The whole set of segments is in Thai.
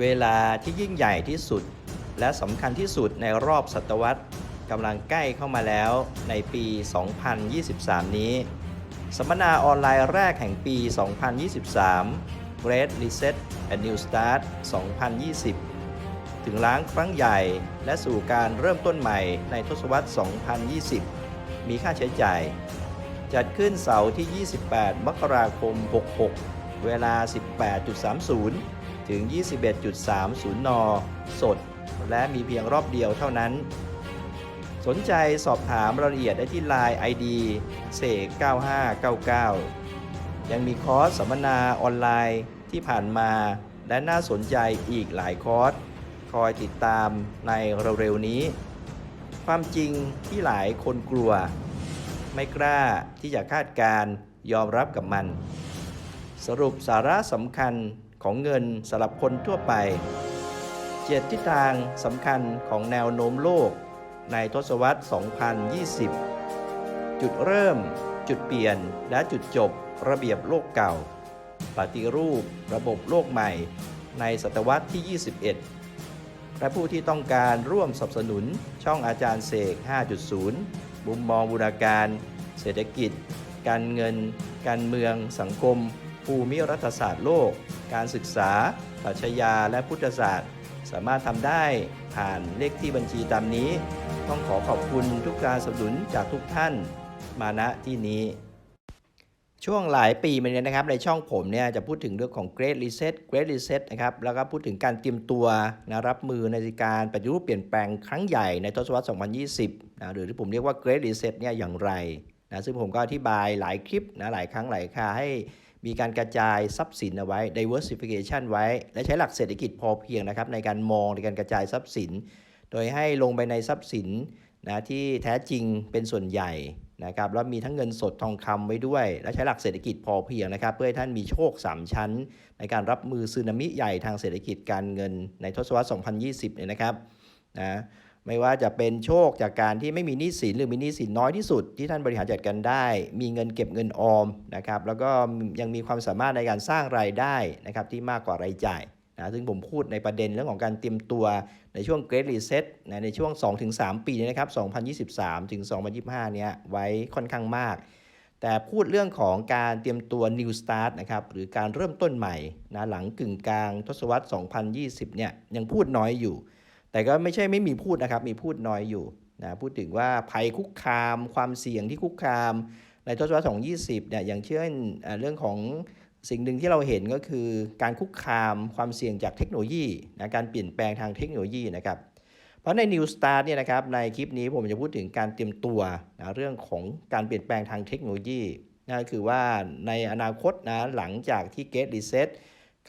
เวลาที่ยิ่งใหญ่ที่สุด และสำคัญที่สุดในรอบศตวรรษกำลังใกล้เข้ามาแล้วในปี 2023 นี้ สัมมนาออนไลน์แรกแห่งปี 2023 Great Reset and New Start 2020 ถึงล้างครั้งใหญ่และสู่การเริ่มต้นใหม่ในทศวรรษ 2020 มีค่าใช้จ่าย จัดขึ้นเสาร์ที่ 28 มกราคม 66 เวลา 18.30 ถึง 21.30 น สด และมีเพียงรอบเดียวเท่านั้น สนใจสอบถามรายละเอียดได้ที่ Line ID เสก9599 ยังมีคอร์สสัมมนาออนไลน์ที่ผ่านมาและน่าสนใจอีกหลายคอร์ส คอยติดตามในเร็วๆนี้ ความจริงที่หลายคนกลัว ไม่กล้าที่จะคาดการยอมรับกับมัน สรุปสาระสำคัญ ของเงินสำหรับคนทั่วไป เจ็ดทิศทางสำคัญของแนวโน้มโลก ในทศวรรษ 2020 จุดเริ่ม จุดเปลี่ยน และจุดจบระเบียบโลกเก่า ปฏิรูประบบโลกใหม่ ในศตวรรษที่ 21 และผู้ที่ต้องการร่วมสนับสนุนช่องอาจารย์เสก 5.0 มุมมองบูรณาการ เศรษฐกิจ การเงิน การเมือง สังคม ภูมิรัฐศาสตร์โลก การศึกษาปรัชญาและพุทธศาสตร์ สามารถทำได้ผ่านเลขที่บัญชีตามนี้ ต้องขอขอบคุณทุกการสนับสนุนจากทุกท่านมาณที่นี้ช่วงหลายปีมาเนี้นะครับในช่องผมเนี่ยจะพูดถึงเรื่องของ Great Reset Great Reset นะครับแล้วก็พูดถึงการเตรียมตัวนะรับมือในการปฏิรูปเปลี่ยนแปลงครั้งใหญ่ในทศวรรษ 2020นะหรือที่ผมเรียกว่า Great Reset เนี่ยอย่างไรนะซึ่งผมก็อธิบายหลายคลิปนะหลายครั้งหลายคาให้ มีการกระจายทรัพย์สินเอาไว้ diversification ไว้ และใช้หลักเศรษฐกิจพอเพียงนะครับในการมองในการกระจายทรัพย์สิน โดยให้ลงไปในทรัพย์สินนะที่แท้จริงเป็นส่วนใหญ่นะครับแล้วมีทั้งเงินสดทองคำไว้ด้วย และใช้หลักเศรษฐกิจพอเพียงนะครับ เพื่อให้ท่านมีโชค 3 ชั้น ในการรับมือสึนามิใหญ่ทางเศรษฐกิจการเงินในทศวรรษ 2020เนี่ยนะครับนะ ไม่ว่าจะเป็นโชคจากการที่ไม่มีหนี้สินหรือมีหนี้สินน้อยที่สุด ที่ท่านบริหารจัดการได้ มีเงินเก็บเงินออมนะครับแล้วก็ยังมีความสามารถในการสร้างรายได้นะครับที่มากกว่ารายจ่ายนะซึ่งผมพูดในประเด็นเรื่องของการเตรียมตัวในช่วง Great Reset นะในช่วง 2-3 ปีนี้นะครับ 2023 ถึง 2025 เนี่ยไว้ค่อนข้างมาก แต่พูดเรื่องของการเตรียมตัว New Start นะครับหรือการเริ่มต้นใหม่นะหลังกึ่งกลางทศวรรษ 2020 เนี่ยยังพูดน้อยอยู่ แต่ก็ไม่ใช่ไม่มีพูดนะครับ มีพูดน้อยอยู่นะพูดถึงว่าภัยคุกคามความเสี่ยงที่คุกคาม ในทศวรรษ2020เนี่ยอย่างเช่นเอ่อเรื่องของสิ่งหนึ่งที่เราเห็นก็คือการคุกคามความเสี่ยงจากเทคโนโลยีนะการเปลี่ยนแปลงทางเทคโนโลยีนะครับเพราะใน New Start เนี่ยนะครับในคลิปนี้ผมจะพูดถึงการเตรียมตัวนะเรื่องของการเปลี่ยนแปลงทางเทคโนโลยีนั่นก็คือว่าในอนาคตนะหลังจากที่ Gate Reset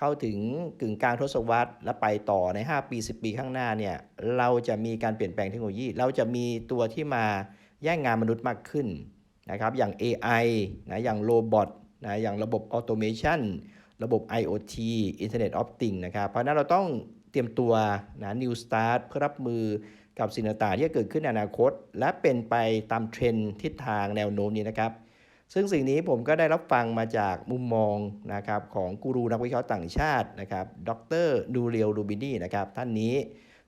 เข้าถึงกึ่งกลางทศวรรษและไปต่อใน 5 ปี 10 ปีข้างหน้าเนี่ยเราจะมีการเปลี่ยนแปลงเทคโนโลยี เราจะมีตัวที่มาแย่งงานมนุษย์มากขึ้นนะครับอย่าง AI นะอย่างโรบอทนะอย่างระบบออโตเมชันระบบ IoT Internet of Things นะครับ เพราะนั้นเราต้องเตรียมตัวนะ New Start เพื่อรับมือกับสิ่งต่างๆที่จะเกิดขึ้นในอนาคต และเป็นไปตามเทรนด์ทิศทางแนวโน้มนี้นะครับ ซึ่งสิ่งนี้ผมก็ได้รับฟังมาจากมุมมองนะครับของกูรูนักวิเคราะห์ต่างชาตินะครับ ดรดูเรียลรูบินี่นะครับท่านนี้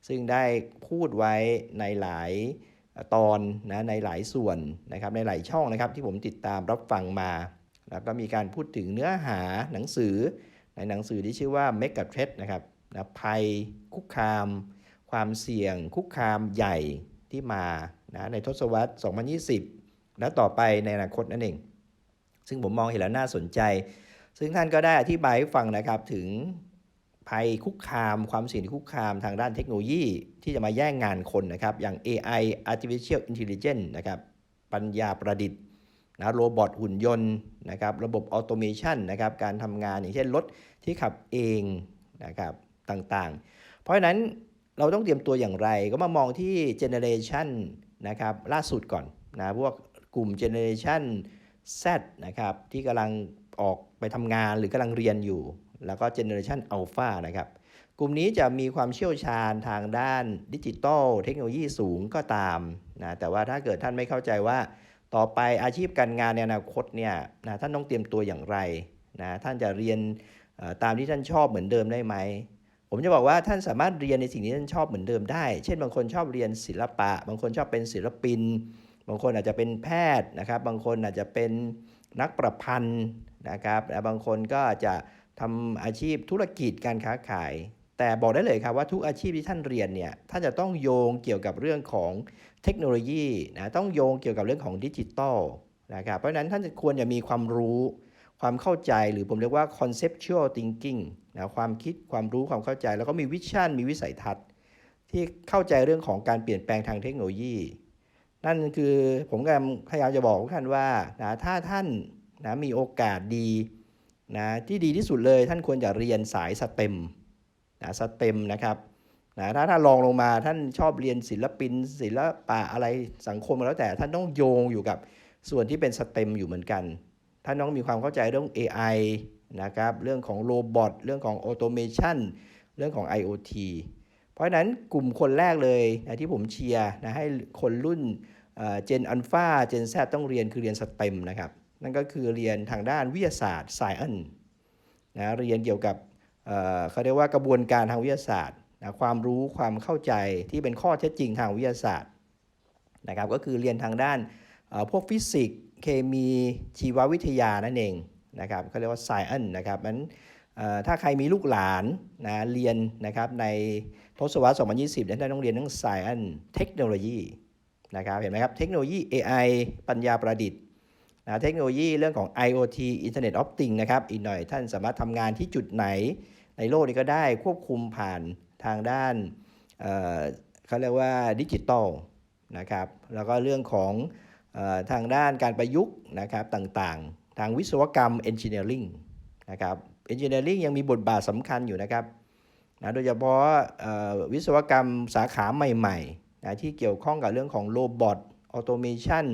ซึ่งได้พูดไว้ในหลายตอนนะในหลายส่วนนะครับในหลายช่องนะครับที่ผมติดตามรับฟังมา แล้วก็มีการพูดถึงเนื้อหาหนังสือ ในหนังสือที่ชื่อว่า m e g a t r e a d นะครับนะภัยคุกคาม ความเสี่ยง คุกคามใหญ่ที่มานะในทศวรรษ 2020 และต่อไปในอนาคตนั่นเอง ซึ่งผมมองเห็นแล้วน่าสนใจ ซึ่งท่านก็ได้อธิบายให้ฟังนะครับถึงภัยคุกคาม ความเสี่ยงที่คุกคามทางด้านเทคโนโลยีที่จะมาแย่งงานคนนะครับอย่าง AI artificial intelligence นะครับปัญญาประดิษฐ์นะโรบอทหุ่นยนต์นะครับระบบออโตเมชันนะครับการทำงานอย่างเช่นรถที่ขับเองนะครับต่างๆ เพราะฉะนั้นเราต้องเตรียมตัวอย่างไรก็มามองที่เจเนเรชันนะครับล่าสุดก่อนนะพวกกลุ่มเจเนเรชัน Z นะครับที่กำลังออกไปทำงานหรือกำลังเรียนอยู่ แล้วก็เจเนอเรชันอัลฟานะครับกลุ่มนี้จะมีความเชี่ยวชาญทางด้านดิจิทัลเทคโนโลยีสูงก็ตามนะแต่ว่าถ้าเกิดท่านไม่เข้าใจว่า ต่อไปอาชีพการงานในอนาคตเนี่ยนะท่านต้องเตรียมตัวอย่างไรนะท่านจะเรียนตามที่ท่านชอบเหมือนเดิมได้ไหมผมจะบอกว่าท่านสามารถเรียนในสิ่งที่ท่านชอบเหมือนเดิมได้ เช่นบางคนชอบเรียนศิลปะ บางคนชอบเป็นศิลปิน บางคนอาจจะเป็นแพทย์นะครับ บางคนอาจจะเป็นนักประพันธ์นะครับและบางคนก็จจะทำอาชีพธุรกิจการค้าขาย แต่บอกได้เลยครับว่าทุกอาชีพที่ท่านเรียนเนี่ยท่านจะต้องโยงเกี่ยวกับเรื่องของเทคโนโลยีนะต้องโยงเกี่ยวกับเรื่องของดิจิตอลนะครับเพราะฉะนั้นท่านจะควรจะมีความรู้ความเข้าใจหรือผมเรียกว่า conceptual thinking นะความคิดความรู้ความเข้าใจ แล้วก็มีวิชั่นมีวิสัยทัศน์ ที่เข้าใจเรื่องของการเปลี่ยนแปลงทางเทคโนโลยี นั่นคือผมกำลังพยายามจะบอกทุกท่านว่านะถ้าท่านนะมีโอกาสดีนะที่ดีที่สุดเลยท่านควรจะเรียนสายสเต็มนะสเต็มนะครับนะถ้าถ้าลองลงมาท่านชอบเรียนศิลปิน ศิลปะอะไรสังคมแล้วแต่ท่านต้องโยงอยู่กับส่วนที่เป็นสเต็มอยู่เหมือนกัน ท่านต้องมีความเข้าใจเรื่อง AI นะครับเรื่องของโรบอทเรื่องของออโตเมชันเรื่องของ IoT เพราะนั้นกลุ่มคนแรกเลยนะที่ผมเชียร์นะให้คนรุ่นเจนอัลฟาเจนแซต้องเรียนคือเรียนสเต็มนะครับ นั่นก็คือเรียนทางด้านวิทยาศาสตร์ Science นะเรียนเกี่ยวกับเเขาเรียกว่ากระบวนการทางวิทยาศาสตร์นะความรู้ความเข้าใจที่เป็นข้อเท็จจริงทางวิทยาศาสตร์นะครับก็คือเรียนทางด้านพวกฟิสิกส์เคมีชีววิทยานั่นเองนะครับเขาเรียกว่า Science นะครับนั้น ถ้าใครมีลูกหลานนะเรียนนะครับในทศวรรษ 2020เนี่ยท่านต้องเรียนทั้ง Science เทคโนโลยีนะครับเห็นไหมครับเทคโนโลยี AI ปัญญาประดิษฐ์นะเทคโนโลยีเรื่องของ IoT Internet of Things นะครับอีกหน่อยท่านสามารถทำงานที่จุดไหนในโลกนี้ก็ได้ควบคุมผ่านทางด้านเเขาเรียกว่าดิจิตอลนะครับแล้วก็เรื่องของออทางด้านการประยุกต์นะครับต่างๆ ทางวิศวกรรม Engineering นะครับ Engineering ยังมีบทบาทสำคัญอยู่นะครับนะโดยเฉพาะวิศวกรรมสาขาใหม่ๆนะที่เกี่ยวข้องกับเรื่องของโรบอทออโตเมชัน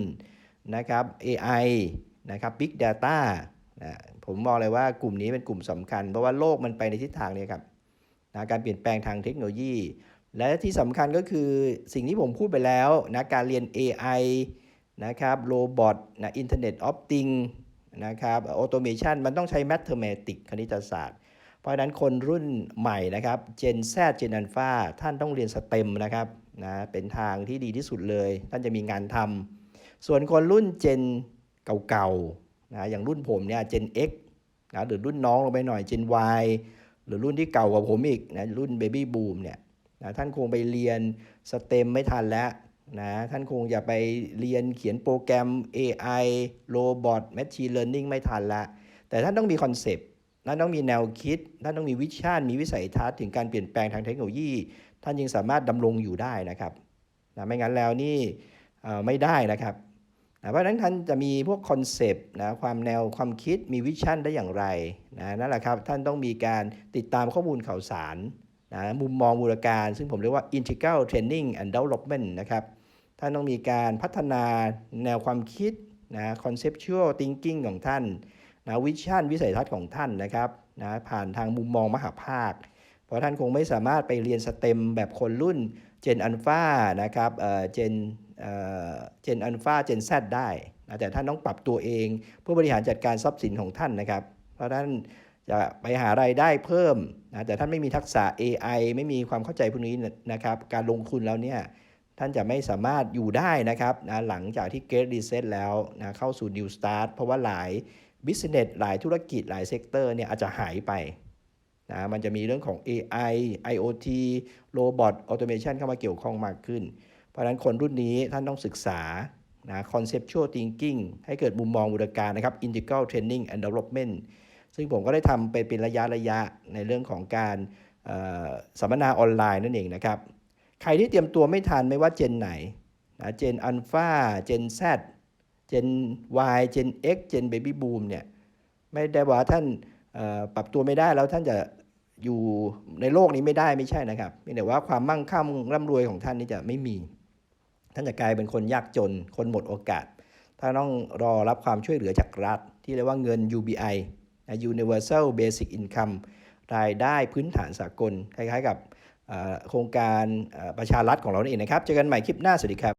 นะครับ AI นะครับ Big Data นะผมมองเลยว่ากลุ่มนี้เป็นกลุ่มสำคัญ เพราะว่าโลกมันไปในทิศทางนี้ครับนะการเปลี่ยนแปลงทางเทคโนโลยี และที่สำคัญก็คือสิ่งที่ผมพูดไปแล้วนะการเรียน AI นะครับโรบอทนะ Internet of Things นะครับออโตเมชันมันต้องใช้ Mathematics คณิตศาสตร์ เพราะฉะนั้นคนรุ่นใหม่นะครับ Gen Z Gen Alpha ท่านต้องเรียน STEM นะครับนะเป็นทางที่ดีที่สุดเลย ท่านจะมีงานทำส่วนคนรุ่นเจนเก่าๆนะอย่างรุ่นผมเนี่ย Gen X นะหรือรุ่นน้องลงไปหน่อย Gen Y หรือรุ่นที่เก่ากว่าผมอีกนะรุ่น Baby Boom เนี่ยนะท่านคงไปเรียนสเต็มไม่ทันแล้ว นะท่านคงอย่าไปเรียนเขียนโปรแกรม AI Robot Machine Learning ไม่ทันละ แต่ท่านต้องมีคอนเซปต์ท่านต้องมีแนวคิด ท่านต้องมีวิชั่น มีวิสัยทัศน์ถึงการเปลี่ยนแปลงทางเทคโนโลยี ท่านยังสามารถดำรงอยู่ได้นะครับนะไม่งั้นแล้วนี่เอ่อไม่ได้นะครับนะเพราะฉะนั้นท่านจะมีพวกคอนเซปต์นะความแนวความคิดมีวิชั่นได้อย่างไรนะนั่นแหละครับ ท่านต้องมีการติดตามข้อมูลข่าวสารนะมุมมองบูรการ ซึ่งผมเรียกว่า integral training and development นะครับ ท่านต้องมีการพัฒนาแนวความคิดนะ conceptual thinking ของท่านนะวิชั่นวิสัยทัศน์ของท่านนะครับนะผ่านทางมุมมองมหาภาค เพราะท่านคงไม่สามารถไปเรียนสเต็มแบบคนรุ่นเจนอัลฟานะครับเอ่อเจนเอ่อเจนอัลฟาเจนแซดได้นะแต่ท่านต้องปรับตัวเองเพื่อบริหารจัดการทรัพย์สินของท่านนะครับ เพราะท่านจะไปหารายได้เพิ่มนะแต่ท่านไม่มีทักษะ AI ไม่มีความเข้าใจพวกนี้นะครับ การลงทุนแล้วเนี่ย ท่านจะไม่สามารถอยู่ได้นะครับนะหลังจากที่ Great Reset แล้วนะเข้าสู่ New Start เพราะว่าหลาย Business หลายธุรกิจหลายเซกเตอร์เนี่ยอาจจะหายไปนะมันจะมีเรื่องของ AI IoT Robot Automation เข้ามาเกี่ยวข้องมากขึ้น เพราะฉะนั้นคนรุ่นนี้ท่านต้องศึกษานะ Conceptual Thinking ให้เกิดมุมมองบูรการนะครับ Integral Training and Development ซึ่งผมก็ได้ทำไปเป็นระยะระยะในเรื่องของการสัมมนาออนไลน์นั่นเองนะครับ ใครที่เตรียมตัวไม่ทันไม่ว่าเจนไหนนะเจนอัลฟาเจน Z เจน Y เจน X เจน Baby Boom เนี่ยไม่ได้ว่าท่านปรับตัวไม่ได้แล้วท่านจะอยู่ในโลกนี้ไม่ได้ไม่ใช่นะครับเพียงแต่ว่าความมั่งคั่งร่ำรวยของท่านนี่จะไม่มี ท่านจะกลายเป็นคนยากจน คนหมดโอกาส ถ้าต้องรอรับความช่วยเหลือจากรัฐ ที่เรียกว่าเงิน UBI นะ Universal Basic Income รายได้พื้นฐานสากล คล้ายๆกับ โครงการประชารัฐของเราเองนะครับ เจอกันใหม่คลิปหน้า สวัสดีครับ